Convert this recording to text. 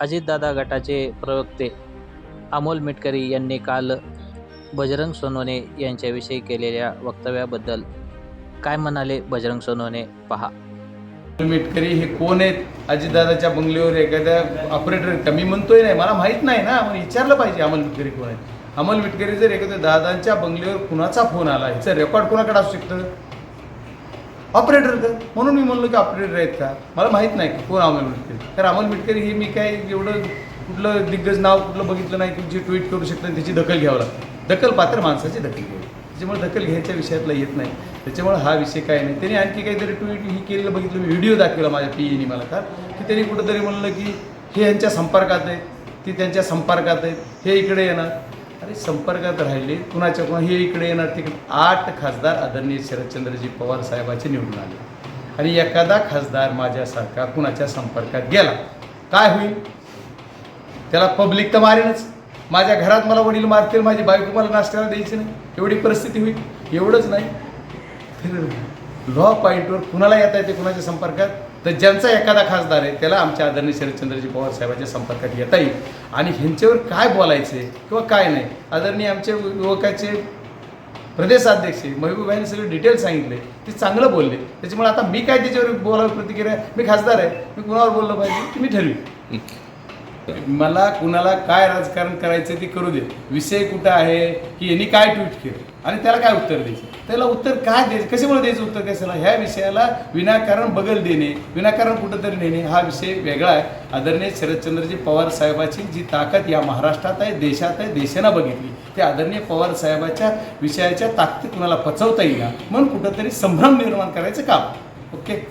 अजितदादा गटाचे प्रवक्ते अमोल मिटकरी यांनी काल बजरंग सोनवणे यांच्याविषयी केलेल्या वक्तव्याबद्दल काय म्हणाले बजरंग सोनवणे? पहा. मिटकरी हे कोण आहेत? अजितदादाच्या बंगल्यावर एखाद्या ऑपरेटर कमी म्हणतोय नाही मला माहीत नाही ना. मग विचारलं पाहिजे अमोल मिटकरी कोण आहे अमोल मिटकरी जर एखाद्या दादांच्या बंगल्यावर कुणाचा फोन आला ह्याचं रेकॉर्ड कोणाकडे असू शकतं? ऑपरेटर का? म्हणून मी म्हणलो की ऑपरेटर आहेत का? मला माहीत नाही की कोण अमोल मिटकरी? तर अमोल मिटकरी हे मी काय एवढं कुठलं दिग्गज नाव कुठलं बघितलं नाही की जे ट्विट करू शकतं आणि त्याची दखल घ्यावं लागतं. दखल पात्र माणसाची दखल घ्यावी. त्याच्यामुळे दखल घ्यायच्या विषयातला येत नाही. त्याच्यामुळे हा विषय काय नाही. त्यांनी आणखी काहीतरी ट्विट ही केलेलं बघितलं मी व्हिडिओ दाखवला माझ्या पी एनी मला का की त्यांनी कुठंतरी म्हणलं की हे यांच्या संपर्कात आहेत ती त्यांच्या संपर्कात आहेत हे इकडे येणार. अरे संपर्कात राहिले कुणाच्या कुणा हे इकडे येणार तिकडे. आठ खासदार आदरणीय शरदचंद्रजी पवार साहेबाचे निवडून आले. आणि एखादा खासदार माझ्यासारखा कुणाच्या संपर्कात गेला काय होईल? त्याला पब्लिक तर मारेनच माझ्या घरात मला वडील मारतील माझी बायको मला नाश्त्याला द्यायची नाही. एवढी परिस्थिती होईल? एवढंच नाही. तर लॉ पॉईंटवर कुणाला येता येते कुणाच्या संपर्कात? तर ज्यांचा एखादा खासदार आहे त्याला आमच्या आदरणीय शरदचंद्रजी पवार साहेबांच्या संपर्कात येता येईल. आणि ह्यांच्यावर काय बोलायचे किंवा काय नाही आदरणीय आमच्या युवकाचे प्रदेशाध्यक्ष महबूबाईने सगळे डिटेल सांगितले ते चांगलं बोलले. त्याच्यामुळे आता मी काय त्याच्यावर बोलावं प्रतिक्रिया मी खासदार आहे मी कुणावर बोललं पाहिजे? ते मी ठरवी. मला कुणाला काय राजकारण करायचं ते करू दे. विषय कुठं आहे की यांनी काय ट्विट केलं? आणि त्याला काय उत्तर द्यायचं? त्याला उत्तर काय द्यायचं? कशामुळे द्यायचं उत्तर कशाला ह्या विषयाला विनाकारण बगल देणे विनाकारण कुठंतरी नेणे हा विषय वेगळा आहे. आदरणीय शरदचंद्रजी पवार साहेबाची जी ताकद या महाराष्ट्रात आहे देशात आहे देशानं बघितली ते आदरणीय पवार साहेबाच्या विषयाच्या ताकदी कुणाला पचवता येईल म्हणून कुठंतरी संभ्रम निर्माण करायचं काम. ओके?